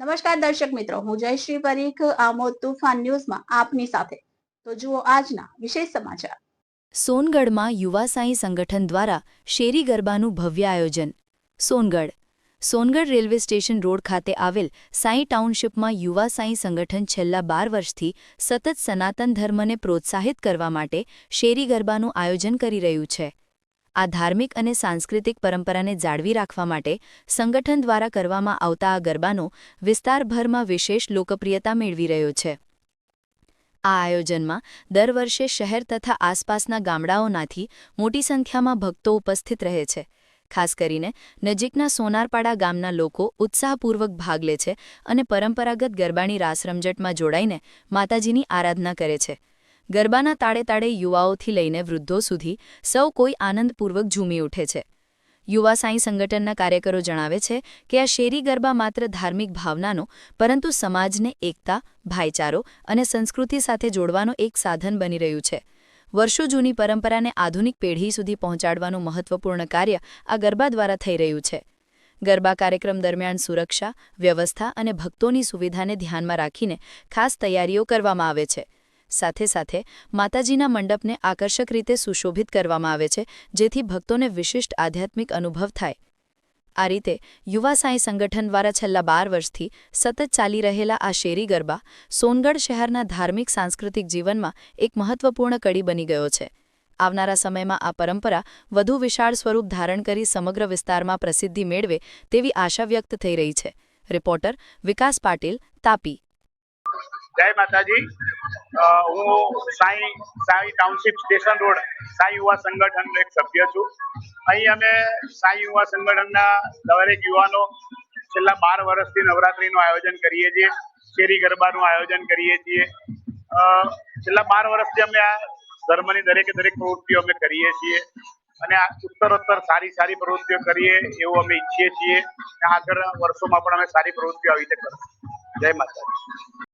નમસ્કાર દર્શક મિત્રો, હું જયશ્રી પરીખ, આમોદ તુફાન ન્યૂઝમાં આપની સાથે. તો જુઓ આજના વિશેષ સમાચાર. સોનગઢમાં યુવા સાંઈ સંગઠન દ્વારા શેરી ગરબાનું ભવ્ય આયોજન. Songadh. Songadh railway station road ખાતે આવેલ સાંઈ ટાઉનશીપમાં યુવા સાંઈ સંગઠન છેલ્લા બાર વર્ષથી સતત સનાતન ધર્મને પ્રોત્સાહિત કરવા માટે શેરી ગરબાનું આયોજન કરી રહ્યું છે. આ ધાર્મિક અને સાંસ્કૃતિક પરંપરાને જાળવી રાખવા માટે સંગઠન દ્વારા કરવામાં આવતા આ ગરબાનો વિસ્તારભરમાં વિશેષ લોકપ્રિયતા મેળવી રહ્યો છે. આ આયોજનમાં દર વર્ષે શહેર તથા આસપાસના ગામડાઓનાથી મોટી સંખ્યામાં ભક્તો ઉપસ્થિત રહે છે. ખાસ કરીને નજીકના સોનારપાડા ગામના લોકો ઉત્સાહપૂર્વક ભાગ લે છે અને પરંપરાગત ગરબાની રાસરમજટમાં જોડાઈને માતાજીની આરાધના કરે છે. ગરબાના તાળે તાળે યુવાઓથી લઈને વૃદ્ધો સુધી સૌ કોઈ આનંદપૂર્વક ઝૂમી ઉઠે છે. યુવા સાંઈ સંગઠનના કાર્યકરો જણાવે છે કે આ શેરી ગરબા માત્ર ધાર્મિક ભાવનાનો, પરંતુ સમાજને એકતા, ભાઈચારો અને સંસ્કૃતિ સાથે જોડવાનો એક સાધન બની રહ્યું છે. વર્ષો જૂની પરંપરાને આધુનિક પેઢી સુધી પહોંચાડવાનું મહત્વપૂર્ણ કાર્ય આ ગરબા દ્વારા થઈ રહ્યું છે. ગરબા કાર્યક્રમ દરમિયાન સુરક્ષા, વ્યવસ્થા અને ભક્તોની સુવિધાને ધ્યાનમાં રાખીને ખાસ તૈયારીઓ કરવામાં આવે છે. સાથે સાથે માતાજીના મંડપને આકર્ષક રીતે સુશોભિત કરવામાં આવે છે, જેથી ભક્તોને વિશિષ્ટ આધ્યાત્મિક અનુભવ થાય. આ રીતે યુવા સાંઈ સંગઠન દ્વારા છેલ્લા બાર વર્ષથી સતત ચાલી રહેલા આ શેરી ગરબા સોનગઢ શહેરના ધાર્મિક સાંસ્કૃતિક જીવનમાં એક મહત્વપૂર્ણ કડી બની ગયો છે. આવનારા સમયમાં આ પરંપરા વધુ વિશાળ સ્વરૂપ ધારણ કરી સમગ્ર વિસ્તારમાં પ્રસિદ્ધિ મેળવે તેવી આશા વ્યક્ત થઈ રહી છે. રિપોર્ટર વિકાસ પાટીલ, તાપી. જય માતાજી. હું Sai Sai township station road, Sai યુવા સંગઠનનો એક સભ્ય છું. અહીં અમે સાંઈ યુવા સંગઠનના દરેક યુવાનો છેલ્લા બાર વર્ષથી નવરાત્રીનું આયોજન કરીએ છીએ, શેરી ગરબાનું આયોજન કરીએ છીએ. છેલ્લા બાર વર્ષથી અમે આ ધર્મની દરેકે દરેક પ્રવૃત્તિઓ અમે કરીએ છીએ અને આ ઉત્તરોત્તર સારી સારી પ્રવૃત્તિઓ કરીએ એવું અમે ઈચ્છીએ છીએ. આગળ વર્ષોમાં પણ અમે સારી પ્રવૃત્તિઓ આવી રીતે કરશું. જય માતાજી.